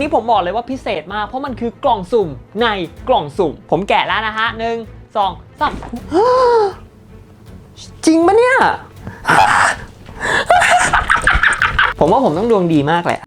นี้ผมบอกเลยว่าพิเศษมาก เพราะมันคือกล่องสุ่มในกล่องสุ่ม ผมแกะแล้วนะฮะหนึ่งสองสามจริงปะเนี่ย ผมว่าผมต้องดวงดีมากแหละ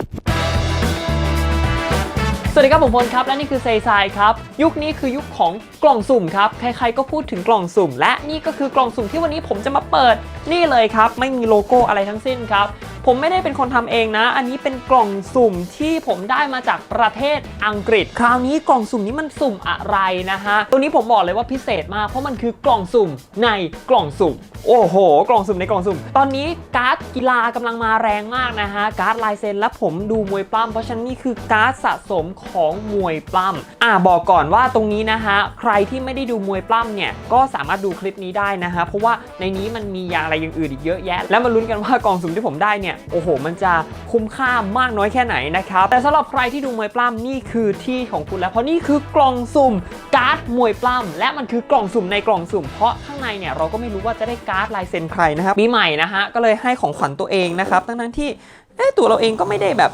สวัสดีครับผมพลครับและนี่คือเซซายครับยุคนี้คือยุคของกล่องสุ่มครับใครๆก็พูดถึงกล่องสุ่ม และนี่ก็คือกล่องสุ่มที่วันนี้ผมจะมาเปิดนี่เลยครับ ไม่มีโลโก้อะไรทั้งสิ้นครับผมไม่ได้เป็นคนทำเองนะ อันนี้เป็นกล่องสุ่มที่ผมได้มาจากประเทศอังกฤษ คราวนี้กล่องสุ่มนี้มันสุ่มอะไรนะฮะ ตัวนี้ผมบอกเลยว่าพิเศษมาก เพราะมันคือกล่องสุ่มในกล่องสุ่ม โอ้โห กล่องสุ่มในกล่องสุ่ม ตอนนี้การ์ดกีฬากำลังมาแรงมากนะฮะ การ์ดลายเซ็นและผมดูมวยปล้ำเพราะฉะนั้นนี่คือการ์ดสะสมของมวยปล้ำอ่าบอกก่อนว่าตรงนี้นะฮะใครที่ไม่ได้ดูมวยปล้ำเนี่ยก็สามารถดูคลิปนี้ได้นะฮะเพราะว่าในนี้มันมีอย่างอะไรอย่างอื่นอีกเยอะแยะ แล้วมาลุ้นกันว่ากล่องสุ่มที่ผมได้เนี่ยโอ้โห มันจะคุ้มค่ามากน้อยแค่ไหนนะครับแต่สำหรับใครที่ดูมวยปล้ำนี่คือที่ของคุณแล้วเพราะนี่คือกล่องสุ่มการ์ดมวยปล้ำและมันคือกล่องสุ่มในกล่องสุ่มเพราะข้างในเนี่ยเราก็ไม่รู้ว่าจะได้การ์ดลายเซ็นใครนะครับปีใหม่นะฮะก็เลยให้ของขวัญตัวเองนะครับทั้งนั้นที่ เอ้ตัวเราเองก็ไม่ได้แบบ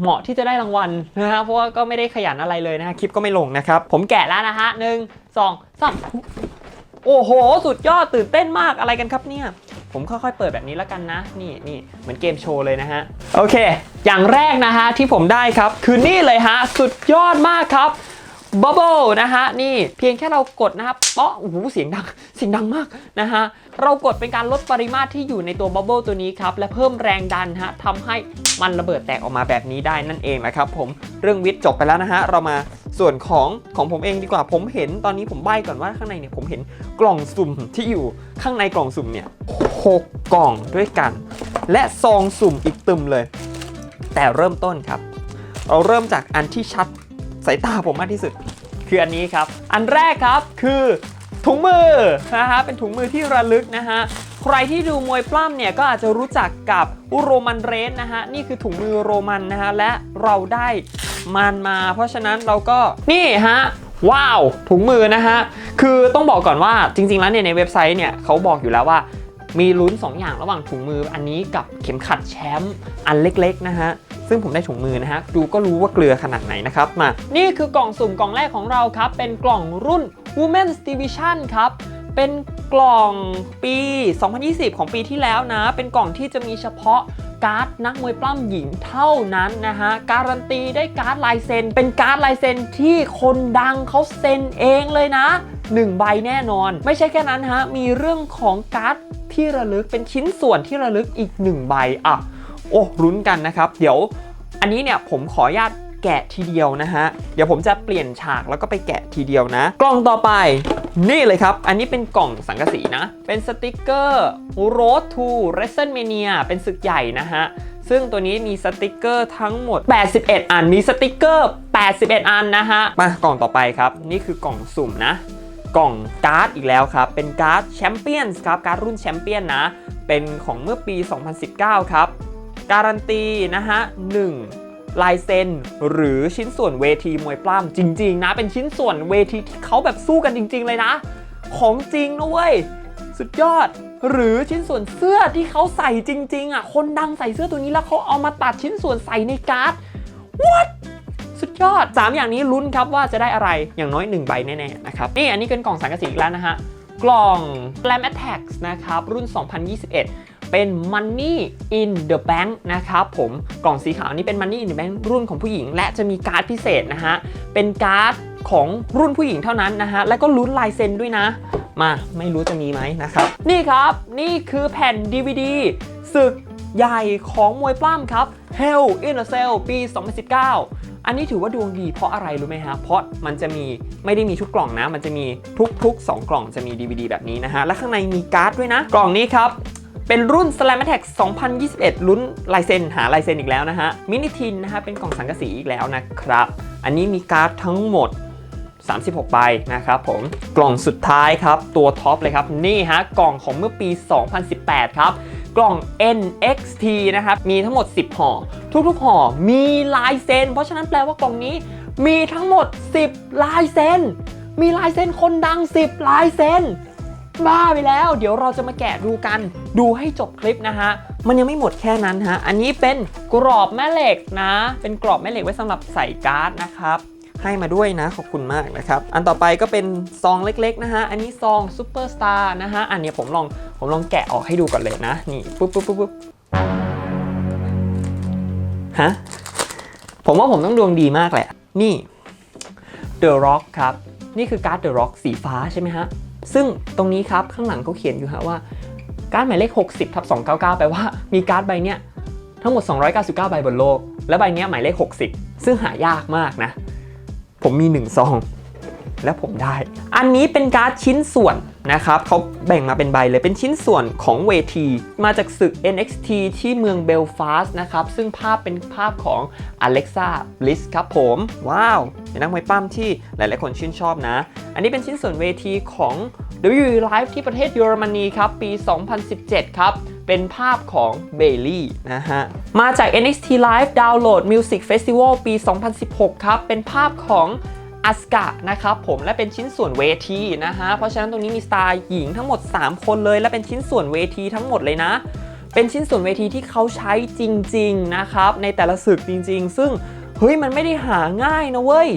เหมาะที่จะได้รางวัลนะฮะเพราะว่าก็ไม่ได้ขยันอะไรเลยนะฮะคลิปก็ไม่ลงนะครับ ผมแกะแล้วนะฮะหนึ่งสองสามโอ้โห สุดยอดตื่นเต้นมากอะไรกันครับเนี่ย ผมค่อยๆเปิดแบบนี้แล้วกันนะ นี่นี่เหมือนเกมโชว์เลยนะฮะ โอเค อย่างแรกนะฮะที่ผมได้ครับ คือนี่เลยฮะ สุดยอดมากครับ บับเบิลนะฮะนี่เพียงแค่เรากดนะครับเปาะโอ้โหเสียงดังเสียงดังมากนะฮะเรากดเป็นการลดปริมาตรที่อยู่ในตัวบับเบิลตัวนี้ครับและเพิ่มแรงดันฮะทำให้มันระเบิดแตกออกมาแบบนี้ได้นั่นเองนะครับผมเรื่องวิทย์จบไปแล้วนะฮะเรามาส่วนของของผมเองดีกว่าผมเห็นตอนนี้ผมใบ้ก่อนว่าข้างในเนี่ยผมเห็นกล่องสุ่มที่อยู่ข้างในกล่องสุ่มเนี่ยหกกล่องด้วยกัน และซองสุ่มอีกตึมเลย แต่เริ่มต้นครับ เราเริ่มจากอันที่ชัด สายตาผมมากที่สุด คืออันนี้ครับ อันแรกครับคือถุงมือนะฮะเป็นถุงมือที่ระลึกนะฮะใครที่ดูมวยปล้ำเนี่ยก็อาจจะรู้จักกับโรมันเรสนะฮะนี่คือถุงมือโรมันนะฮะและเราได้มันมา เพราะฉะนั้นเราก็นี่ฮะว้าวถุงมือนะฮะคือต้องบอกก่อนว่าจริง ๆ แล้วเนี่ยในเว็บไซต์เนี่ยเขาบอกอยู่แล้วว่ามีลุ้น 2 อย่างระหว่างถุงมืออันนี้กับเข็มขัดแชมป์อันเล็กๆนะฮะ ซึ่งผมได้ถุงมือนะฮะดูก็รู้ว่าเกลือขนาดไหนนะครับมา นี่คือกล่องสุ่มกล่องแรกของเราครับ เป็นกล่องรุ่น Women's Division ครับเป็นกล่องปี 2020 ของปีที่แล้วนะ เป็นกล่องที่จะมีเฉพาะการ์ดนักมวยปล้ำหญิงเท่านั้นนะฮะ การันตีได้การ์ดลายเซ็น เป็นการ์ดลายเซ็นที่คนดังเขาเซ็นเองเลยนะ 1 ใบแน่นอน ไม่ใช่แค่นั้นฮะ มีเรื่องของการ์ดที่ระลึกเป็นชิ้นส่วนที่ระลึกอีก 1 ใบอะ โอ้รุ้นกันนะครับ เดี๋ยวอันนี้เนี่ยผมขออนุญาตแกะทีเดียวนะฮะ เดี๋ยวผมจะเปลี่ยนฉากแล้วก็ไปแกะทีเดียวนะ กล่องต่อไปนี่เลยครับ อันนี้เป็นกล่องสังกะสีนะ เป็นสติกเกอร์ Road to WrestleMania เป็นศึกใหญ่นะฮะ ซึ่งตัวนี้มีสติกเกอร์ทั้งหมด 81 อัน มีสติกเกอร์ 81 อันนะฮะ มากล่องต่อไปครับ นี่คือกล่องสุ่มนะ กล่องการ์ดอีกแล้วครับ เป็นการ์ดแชมเปี้ยนส์ครับ การ์ดรุ่นแชมเปี้ยนนะ เป็นของเมื่อปี 2019 ครับ การันตีนะฮะ1ลายเซ็นหรือชิ้นส่วนเวทีมวยปล้ำจริง ๆ นะ เป็นชิ้นส่วนเวทีที่เขาแบบสู้กันจริง ๆ เลยนะ ของจริงนะเว้ยสุดยอด หรือชิ้นส่วนเสื้อที่เขาใส่จริง ๆ อะ คนดังใส่เสื้อตัวนี้แล้วเขาเอามาตัดชิ้นส่วนใส่ในการ์ด what สุดยอด 3 อย่างนี้ลุ้นครับว่าจะได้อะไรอย่างน้อย 1 ใบแน่ๆนะครับนี่อันนี้เป็นกล่องสังกะสีแล้วนะฮะกล่อง Glam Attacks นะครับรุ่น 2021 เป็น Money in the Bank นะครับผมกล่องสีขาวนี้เป็น Money in the Bank รุ่นของผู้หญิง และจะมีการ์ดพิเศษนะฮะ เป็นการ์ดของรุ่นผู้หญิงเท่านั้นนะฮะ แล้วก็ลุ้นลายเซ็นด้วยนะ มาไม่รู้จะมีไหมนะครับ นี่ครับนี่คือแผ่น DVD ศึกใหญ่ของมวยปล้ำครับ Hell in a Cell ปี 2019อันนี้ถือว่าดวงดีเพราะอะไรรู้ไหมฮะ เพราะมันจะมีไม่ได้มีทุกกล่องนะ มันจะมีทุกๆ 2 กล่องจะมี DVD แบบนี้นะฮะ และข้างในมีการ์ดด้วยนะ กล่องนี้ครับ เป็นรุ่น Slam Attack 2021ลุ้นลายเซ็นหาลายเซ็นอีกแล้วนะฮะ มินิทินนะฮะเป็นกล่องสังกะสีอีกแล้วนะครับ อันนี้มีการ์ดทั้งหมด 36 ใบนะครับผม กล่องสุดท้ายครับ ตัวท็อปเลยครับ นี่ฮะ กล่องของเมื่อปี 2018 ครับ กล่อง NXT นะครับ มีทั้งหมด 10 ห่อ ทุกๆ ห่อมีลายเซ็น เพราะฉะนั้นแปลว่ากล่องนี้มีทั้งหมด 10 ลายเซ็น มีลายเซ็นคนดัง 10 ลายเซ็น บ้าไปแล้ว เดี๋ยวเราจะมาแกะดูกัน ดูให้จบคลิปนะฮะ มันยังไม่หมดแค่นั้นฮะ อันนี้เป็นกรอบแม่เหล็กนะ เป็นกรอบแม่เหล็กไว้สำหรับใส่การ์ดนะครับ ให้มาด้วยนะ ขอบคุณมากนะครับ อันต่อไปก็เป็นซองเล็กๆนะฮะ อันนี้ซองซูเปอร์สตาร์นะฮะ อันนี้ผมลองผมลองแกะออกให้ดูก่อนเลยนะ นี่ปุ๊บปุ๊บปุ๊บปุ๊บฮะ ผมว่าผมต้องดวงดีมากแหละ นี่ The Rock ครับ นี่คือการ์ด The Rock สีฟ้าใช่ไหมฮะ ซึ่งตรงนี้ครับข้างหลังเขาเขียนอยู่ฮะว่า การ์ดหมายเลข 60ทับ299 แปลว่ามีการ์ดใบเนี้ยทั้งหมด 299 ใบบนโลก และใบเนี้ยหมายเลข 60 ซึ่งหายากมากนะ ผมมี1ซอง และผมได้ อันนี้เป็นการ์ดชิ้นส่วนนะครับเขาแบ่งมาเป็นใบเลยเป็นชิ้นส่วนของเวที มาจากศึก NXT ที่เมืองเบลฟาสต์นะครับ ซึ่งภาพเป็นภาพของ Alexa Bliss ครับผม ว้าวเป็นนักมวยปั้มที่หลาย ๆ คนชื่นชอบนะ อันนี้เป็นชิ้นส่วนเวทีของ WWE Live ที่ประเทศเยอรมนีครับ ปี 2017 ครับ เป็นภาพของเบลลี่นะฮะ มาจาก NXT Live Download Music Festival ปี 2016 ครับ เป็นภาพของ อัสกะนะครับผมและเป็นชิ้นส่วนเวทีนะฮะเพราะฉะนั้นตรงนี้มีสตาร์หญิงทั้งหมด 3 คนเลย และเป็นชิ้นส่วนเวทีทั้งหมดเลยนะ เป็นชิ้นส่วนเวทีที่เขาใช้จริงๆนะครับในแต่ละศึกจริง ๆ ซึ่งเฮ้ยมันไม่ได้หาง่ายนะเว้ย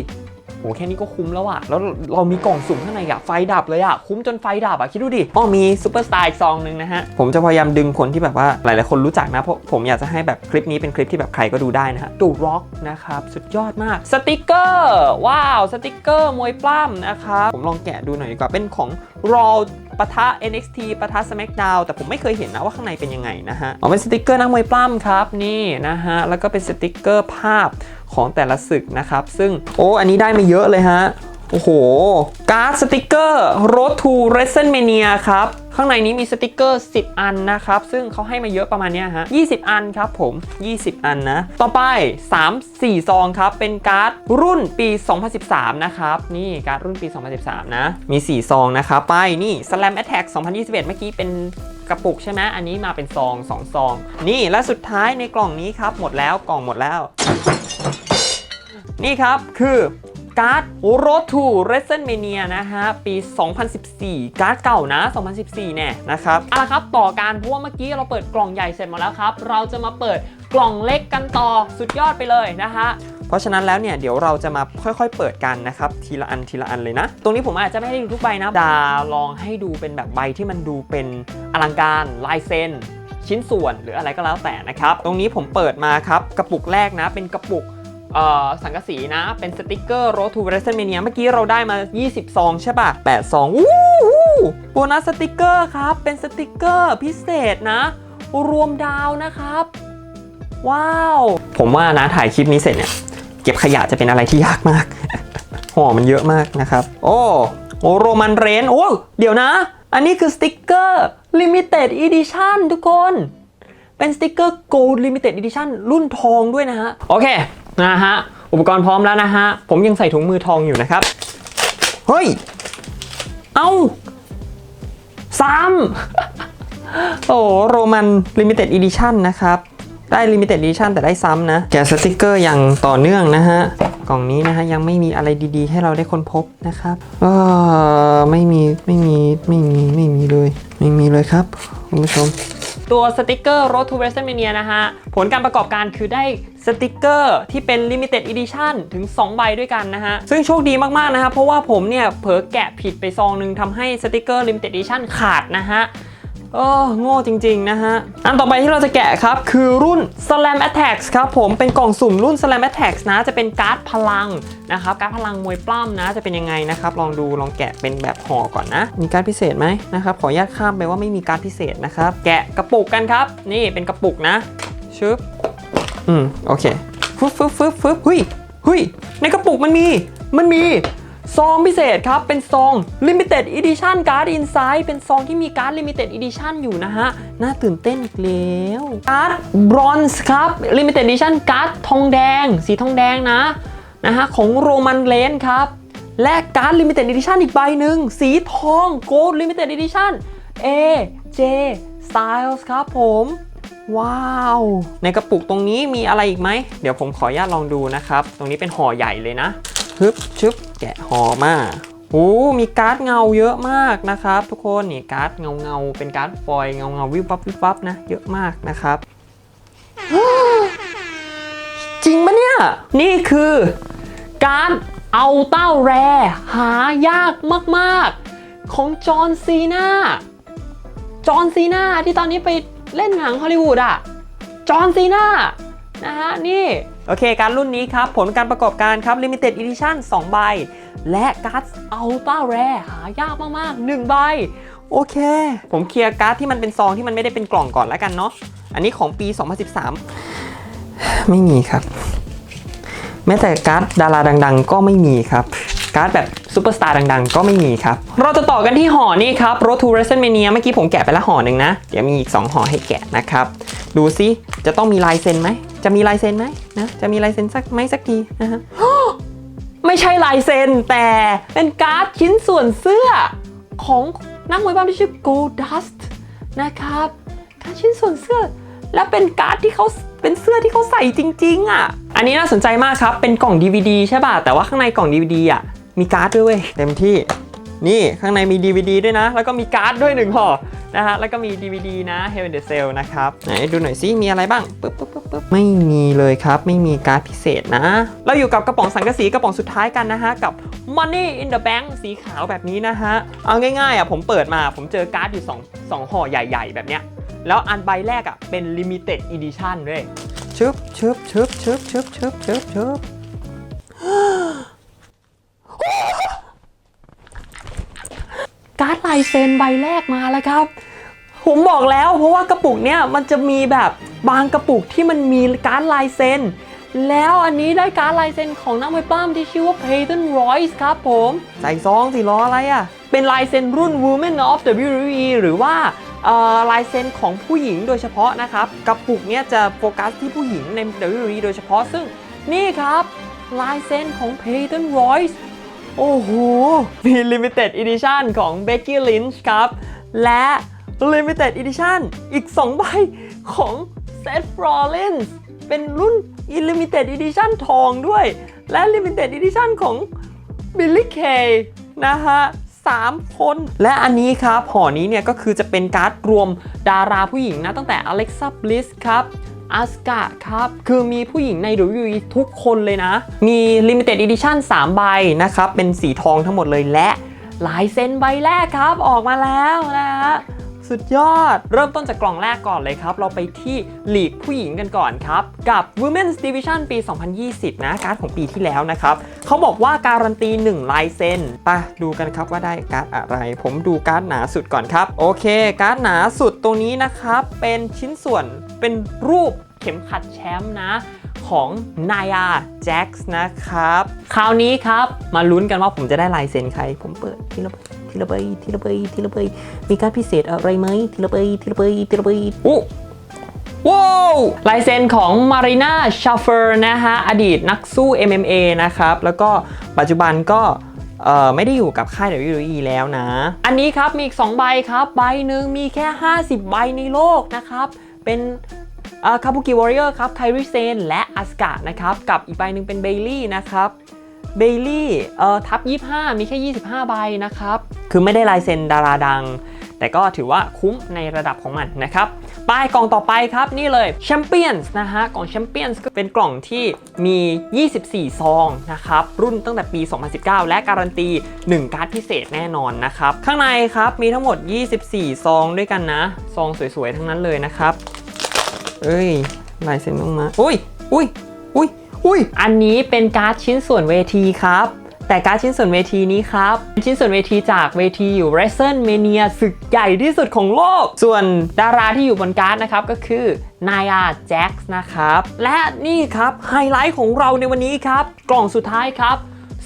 หแค่นี้ก็คุ้มแล้วอะแล้วเรามีกล่องสุ่มข้างในอะไฟดับเลยอะคุ้มจนไฟดับอะคิดดูดิอ๋อมีซูเปอร์สตาร์อีกซองหนึ่งนะฮะ ผมจะพยายามดึงคนที่แบบว่าหลายๆคนรู้จักนะ เพราะผมอยากจะให้แบบคลิปนี้เป็นคลิปที่แบบใครก็ดูได้นะฮะดูร็อกนะครับ สุดยอดมาก สติกเกอร์ ว้าว สติกเกอร์มวยปล้ำนะครับ ผมลองแกะดูหน่อยดีกว่า เป็นของ Raw ปะทะ NXT ปะทะ SmackDown แต่ผมไม่เคยเห็นนะว่าข้างในเป็นยังไงนะฮะ อ๋อเป็นสติกเกอร์นักมวยปล้ำครับนี่นะฮะ แล้วก็เป็นสติกเกอร์ภาพ ของแต่ละศึกนะครับ ซึ่งโอ้อันนี้ได้มาเยอะเลยฮะ โอ้โห การ์ดสติกเกอร์ Road to WrestleMania ครับข้างในนี้มีสติกเกอร์ 10 อันนะครับ ซึ่งเขาให้มาเยอะประมาณนี้ยฮะ 20 อันครับผม 20 อันนะ ต่อไป 3 4 ซองครับ เป็นการ์ดรุ่นปี 2013 นะครับ นี่การ์ดรุ่นปี 2013 นะ มี 4 ซองนะครับ ไป นี่ Slam Attack 2021 เมื่อกี้เป็นกระปุกใช่ไหมอันนี้มาเป็นซอง 2 ซอง นี่ และสุดท้ายในกล่องนี้ครับ หมดแล้ว กล่องหมดแล้ว นี่ครับคือการ์ด Road to WrestleMania นะฮะ ปี 2014 การ์ดเก่านะ 2014แน่นะครับเอาละครับ ต่อการเพราะว่าเมื่อกี้เราเปิดกล่องใหญ่เสร็จหมดแล้วครับ เราจะมาเปิดกล่องเล็กกันต่อสุดยอดไปเลยนะฮะเพราะฉะนั้นแล้วเนี่ยเดี๋ยวเราจะมาค่อยๆ เปิดกันนะครับทีละอันทีละอันเลยนะ ตรงนี้ผมอาจจะไม่ให้ดูทุกใบนะดาลองให้ดูเป็นแบบใบที่มันดูเป็นอลังการลายเซ็นชิ้นส่วนหรืออะไรก็แล้วแต่นะครับ ตรงนี้ผมเปิดมาครับ กระปุกแรกนะ เป็นกระปุก สังกะสีนะ เป็นสติกเกอร์ Road to WrestleMania เมื่อกี้เราได้มา 20 ซองใช่ป่ะ8ซองวู้ฮู้โบนัสสติกเกอร์ครับ เป็นสติกเกอร์พิเศษนะ รวมดาวนะครับ ว้าว ผมว่านะถ่ายคลิปนี้เสร็จเนี่ย เก็บขยะจะเป็นอะไรที่ยากมาก ห่อมันเยอะมากนะครับ โอ้โอโรมันเรน โอ้ เดี๋ยวนะ อันนี้คือสติกเกอร์ Limited Edition ทุกคน เป็นสติกเกอร์ Gold Limited Edition รุ่นทองด้วยนะฮะ โอเค นะฮะ อุปกรณ์พร้อมแล้วนะฮะ ผมยังใส่ถุงมือทองอยู่นะครับ เฮ้ย เอ้าซ้ำโอ้โรมันลิมิเต็ดอีดิชันนะครับ ได้ลิมิเต็ดอีดิชันแต่ได้ซ้ำนะ แกะสติกเกอร์อย่างต่อเนื่องนะฮะ กล่องนี้นะฮะ ยังไม่มีอะไรดีๆ ให้เราได้ค้นพบนะครับเออไม่มี ไม่มี ไม่มี ไม่มีเลย ไม่มีเลยครับ คุณผู้ชม ตัวสติกเกอร์ Road to WrestleMania นะฮะ ผลการประกอบการคือได้สติกเกอร์ที่เป็น Limited Edition ถึง 2 ใบด้วยกันนะฮะ ซึ่งโชคดีมาก ๆ นะครับเพราะว่าผมเนี่ย เผลอแกะผิดไปซองหนึ่งทำให้สติกเกอร์ Limited Edition ขาดนะฮะ เออโง่จริง ๆ นะฮะ อันต่อไปที่เราจะแกะครับ คือรุ่น Slam Attacks ครับผมเป็นกล่องสุ่มรุ่น Slam Attacks นะ จะเป็นการ์ดพลังนะครับ การ์ดพลังมวยปล้ำนะ จะเป็นยังไงนะครับ ลองดูลองแกะเป็นแบบห่อก่อนนะ มีการ์ดพิเศษไหมนะครับ ขออนุญาตข้ามไปว่าไม่มีการ์ดพิเศษนะครับ แกะกระปุกกันครับ นี่เป็นกระปุกนะ ชึบ อืม โอเคฟึบฟึบฟึบฟึบเฮ้ยเฮ้ยในกระปุกมันมี มันมี ซองพิเศษครับ เป็นซอง Limited Edition Card Inside เป็นซองที่มีการ์ด Limited Edition อยู่นะฮะ น่าตื่นเต้นอีกแล้วการ์ด Bronze ครับ Limited Edition การ์ดทองแดง สีทองแดงนะนะฮะของโรมันเลนครับ และการ์ด Limited Edition อีกใบหนึ่ง สีทอง Gold Limited Edition AJ Styles ครับผม ว้าว ในกระปุกตรงนี้มีอะไรอีกไหม เดี๋ยวผมขออนุญาตลองดูนะครับ ตรงนี้เป็นห่อใหญ่เลยนะฮึบชึบ กะห่อมาโอ้มีการ์ดเงาเยอะมากนะครับ ทุกคนนี่การ์ดเงาเงาเป็นการ์ดฟอยเงาเงาวิบวับวิบวับนะเยอะมากนะครับจริงปะเนี่ย นี่คือการ์ดอัลต้าแรหายากมากๆ ของจอห์นซีนาจอห์นซีนาที่ตอนนี้ไปเล่นหนังฮอลลีวูดอะจอห์นซีนานะฮะนี่ โอเค การรุ่นนี้ครับ ผลการประกอบการครับ Limited Edition 2 ใบ และการ์ดอัลต้าแรหายากมากๆ 1 ใบ โอเค ผมเคลียร์การ์ดที่มันเป็นซองที่มันไม่ได้เป็นกล่องก่อนแล้วกันเนาะอันนี้ของปี 2013 ไม่มีครับ แม้แต่การ์ดดาราดัง ๆ ก็ไม่มีครับการ์ดแบบซูเปอร์สตาร์ดังๆ ก็ไม่มีครับ เราจะต่อกันที่ห่อนี่ครับ Road to WrestleMania เมื่อกี้ผมแกะไปแล้วห่อหนึ่งนะ เดี๋ยวมีอีก 2ห่อให้แกะนะครับ ดูซิจะต้องมีลายเซ็นไหม จะมีลายเซ็นไหมนะจะมีลายเซ็นสักไหมสักทีนะฮะไม่ใช่ลายเซ็นแต่เป็นการ์ดชิ้นส่วนเสื้อของนักมวยบ้านที่ชื่อ Goldust นะครับการดชิ้นส่วนเสื้อ และเป็นการ์ดที่เขาเป็นเสื้อที่เขาใส่จริง ๆอะอันนี้น่าสนใจมากครับเป็นกล่อง DVD ใช่ป่ะแต่ว่าข้างในกล่อง DVD อะมีการ์ดด้วยเว้ยเต็มที่ นี่ข้างในมี DVD ด้วยนะ แล้วก็มีการ์ดด้วยหนึ่งห่อนะฮะแล้วก็มี DVD นะ Hell in the Cell นะครับ ไหนดูหน่อยซิมีอะไรบ้างปึ๊บปึ๊บปึ๊บปึ๊บไม่มีเลยครับ ไม่มีการ์ดพิเศษนะ เราอยู่กับกระป๋องสังกะสีกระป๋องสุดท้ายกันนะฮะ กับ Money in the Bank สีขาวแบบนี้นะฮะ เอาง่ายๆอะผมเปิดมาผมเจอการ์ดอยู่2 2ห่อใหญ่ ๆ แบบเนี้ยแล้วอันใบแรกอะเป็น limited edition ด้วยชึบชึบชึบชึบชึบชึบชึบชึบ การ์ดลายเซ็นใบแรกมาแล้วครับ ผมบอกแล้วเพราะว่ากระปุกเนี้ยมันจะมีแบบบางกระปุกที่มันมีการ์ดลายเซ็นแล้วอันนี้ได้การ์ดลายเซ็นของนักมวยปล้ำที่ชื่อว่า Peyton Royce ครับผม ใส่ซองสิล้ออะไรอะ่ะ เป็นลายเซ็นรุ่น Women of WWE หรือว่าเอ่อลายเซ็นของผู้หญิงโดยเฉพาะนะครับ กระปุกเนี้ยจะโฟกัสที่ผู้หญิงใน WWE โดยเฉพาะซึ่งนี่ครับ ลายเซ็นของ Peyton Royce โอ้โหมี Limited Edition ของ Becky Lynch ครับ และ Limited Edition อีก 2 ใบของ Seth Rollins เป็นรุ่น Limited Edition ทองด้วย และ Limited Edition ของ Billy Kay นะฮะสามคน และอันนี้ครับห่อนี้เนี่ยก็คือจะเป็นการ์ดรวมดาราผู้หญิงนะ ตั้งแต่ Alexa Bliss ครับ อัสกาครับ คือมีผู้หญิงในดูยูทุกคนเลยนะ มี Limited Edition 3 ใบนะครับ เป็นสีทองทั้งหมดเลยและลายเซ็นใบแรกครับออกมาแล้วนะฮะ สุดยอด เริ่มต้นจากกล่องแรกก่อนเลยครับ เราไปที่ลีกผู้หญิงกันก่อนครับ กับ Women's Division ปี 2020 นะ การ์ดของปีที่แล้วนะครับ เขาบอกว่าการันตี 1 ลายเซ็นไปดูกันครับว่าได้การ์ดอะไร ผมดูการ์ดหนาสุดก่อนครับ โอเค การ์ดหนาสุดตรงนี้นะครับ เป็นชิ้นส่วนเป็นรูปเข็มขัดแชมป์นะของนายาแจ็กส์นะครับ คราวนี้ครับ มาลุ้นกันว่าผมจะได้ลายเซ็นใคร ผมเปิดทีละใบ ทีละใบทีละใบทีละใบมีการดพิเศษอะไรไหมทีละใบทีละใบทีละใบโอ้ว้าวลายเซ็นของมารีนาชาเฟอร์นะฮะ อดีตนักสู้ MMA นะครับ แล้วก็ปัจจุบันก็เอ่อไม่ได้อยู่กับค่าย WWE แล้วนะ อันนี้ครับมีอีก 2 ใบครับ ใบหนึ่งมีแค่ 50 ใบในโลกนะครับ เป็นคาบุกิวอริเออร์ครับไคริเซนและอัสกานะครับ กับอีกใบหนึ่งเป็นเบลลี่นะครับ เบลลี่เอ่อทับ 25 มีแค่ 25 ใบนะครับ คือไม่ได้ลายเซ็นดาราดัง แต่ก็ถือว่าคุ้มในระดับของมันนะครับป้ายกล่องต่อไปครับนี่เลย Champions นะฮะกล่อง Champions ก็เป็นกล่องที่มี 24 ซองนะครับ รุ่นตั้งแต่ปี 2019 และการันตี 1 การ์ดพิเศษแน่นอนนะครับ ข้างในครับมีทั้งหมด 24 ซองด้วยกันนะ ซองสวยๆ ทั้งนั้นเลยนะครับ เอ้ยลายเซ็นต้องมาอุ้ยอุ้ยอุ้ย อุ้ย อันนี้เป็นการ์ดชิ้นส่วนเวทีครับ แต่การ์ดชิ้นส่วนเวทีนี้ครับเป็นชิ้นส่วนเวทีจากเวทีอยู่ WrestleMania ศึกใหญ่ที่สุดของโลก ส่วนดาราที่อยู่บนการ์ดนะครับก็คือนายาแจ็คส์นะครับ และนี่ครับไฮไลท์ของเราในวันนี้ครับ กล่องสุดท้ายครับ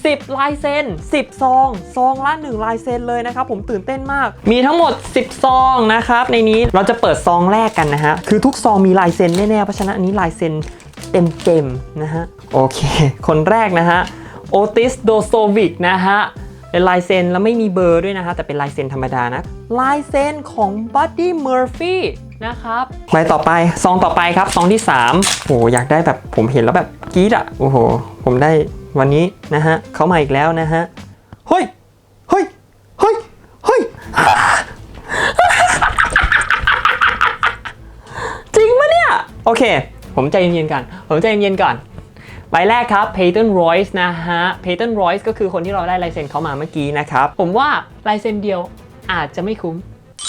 10 ลายเซ็น 10 ซอง ซองละ 1 ลายเซ็นเลยนะครับ ผมตื่นเต้นมาก มีทั้งหมด 10 ซองนะครับ ในนี้เราจะเปิดซองแรกกันนะฮะ คือทุกซองมีลายเซ็นแน่ๆ เพราะฉะนั้นอันนี้ลายเซ็นเต็มๆนะฮะ โอเค คนแรกนะฮะ โอติส โดโซวิกนะฮะเป็นลายเซ็นแล้วไม่มีเบอร์ด้วยนะฮะ แต่เป็นลายเซ็นธรรมดานะ ลายเซ็นของบัดดี้เมอร์ฟี่นะครับใบต่อไป ซองต่อไปครับ ซองที่3โหอยากได้แบบผมเห็นแล้วแบบกรี๊ดอะโอ้โห ผมได้ วันนี้นะฮะเขามาอีกแล้วนะฮะเฮ้ยเฮ้ยเฮ้ยเฮ้ยจริงปะเนี่ย โอเค ผมใจเย็นๆก่อนผมใจเย็นๆก่อนใบแรกครับ Peyton Royce นะฮะ Peyton Royce ก็คือคนที่เราได้ลายเซ็นเขามาเมื่อกี้นะครับ ผมว่าลายเซ็นเดียวอาจจะไม่คุ้ม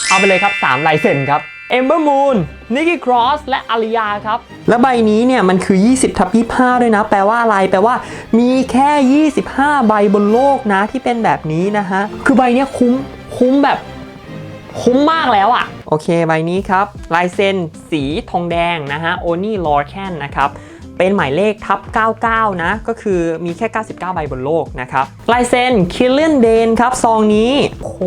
เอาไปเลยครับ 3 ลายเซ็นครับ Ember Moon Nikki Cross และ Alia ครับ และใบนี้เนี่ยมันคือ 20ทับ25 ด้วยนะ แปลว่าอะไร แปลว่ามีแค่ 25 ใบบนโลกนะที่เป็นแบบนี้นะฮะ คือใบเนี้ยคุ้มคุ้มแบบคุ้มมากแล้วอะ่ะ โอเค ใบนี้ครับ ลายเซ็นสีทองแดงนะฮะโอนี่ลอร์แคนนะครับ เป็นหมายเลขทับ 99 นะ ก็คือมีแค่ 99 ใบบนโลกนะครับลายเซ็นคิลเลนเดนครับซองนี้โอ้โห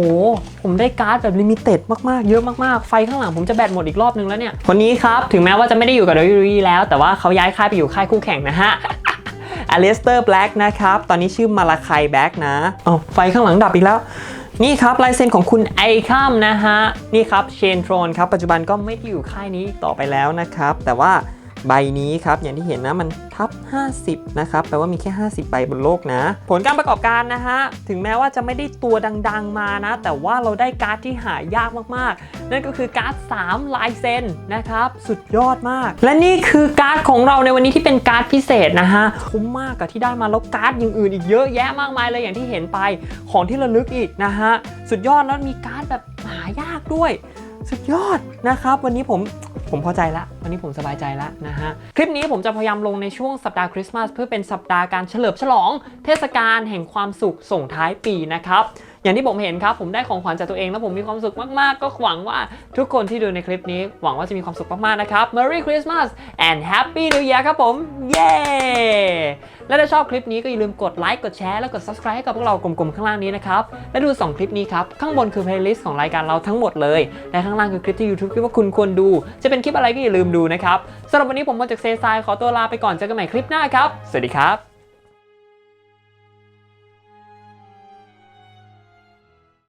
ผมได้การ์ดแบบลิมิเต็ดมาก ๆ เยอะมาก ๆ ไฟข้างหลังผมจะแบตหมดอีกรอบนึงแล้วเนี่ยคนนี้ครับ ถึงแม้ว่าจะไม่ได้อยู่กับ WWE แล้ว แต่ว่าเขาย้ายค่ายไปอยู่ค่ายคู่แข่งนะฮะอเลสเตอร์แบล็กนะครับ ตอนนี้ชื่อมาลาคายแบล็กนะอ๋อไฟข้างหลังดับอีกแล้วนี่ครับลายเซ็นของคุณไอคัมนะฮะ นี่ครับเชนทรอนครับ ปัจจุบันก็ไม่ได้อยู่ค่ายนี้ต่อไปแล้วนะครับ แต่ว่า ใบนี้ครับอย่างที่เห็นนะมันทับ 50 นะครับแปลว่ามีแค่ 50 ใบบนโลกนะ ผลการประกอบการนะฮะ ถึงแม้ว่าจะไม่ได้ตัวดังๆมานะ แต่ว่าเราได้การ์ดที่หายากมากๆ นั่นก็คือการ์ด 3 ลายเซ็นนะครับ สุดยอดมาก และนี่คือการ์ดของเราในวันนี้ที่เป็นการ์ดพิเศษนะฮะ คุ้มมากกับที่ได้มาแล้วการ์ดอย่างอื่นอีกเยอะแยะมากมายเลยอย่างที่เห็นไปของที่ระลึกอีกนะฮะ สุดยอดแล้วมีการ์ดแบบหายากด้วย สุดยอดนะครับ วันนี้ผม ผมพอใจละวันนี้ผมสบายใจแล้วนะฮะ คลิปนี้ผมจะพยายามลงในช่วงสัปดาห์คริสต์มาสเพื่อเป็นสัปดาห์การเฉลิมฉลอง เทศกาลแห่งความสุขส่งท้ายปีนะครับ อย่างที่ผมเห็นครับ ผมได้ของขวัญจากตัวเองแล้วผมมีความสุขมาก ๆ ก็หวังว่าทุกคนที่ดูในคลิปนี้ หวังว่าจะมีความสุขมาก ๆ นะครับ Merry Christmas and Happy New Year ครับผม เย้ และถ้าชอบคลิปนี้ก็อย่าลืมกดไลค์กดแชร์แล้วกด subscribe ให้กับพวกเรากลมๆข้างล่างนี้นะครับ และดู 2 คลิปนี้ครับ ข้างบนคือ playlist ของรายการเราทั้งหมดเลย และข้างล่างคือคลิปที่ YouTube คิดว่าคุณควรดู จะเป็นคลิปอะไรก็อย่าลืมดูนะครับสำหรับวันนี้ผมมาจากเซซายขอตัวลาไปก่อนเจอกันใหม่คลิปหน้าครับ สวัสดีครับ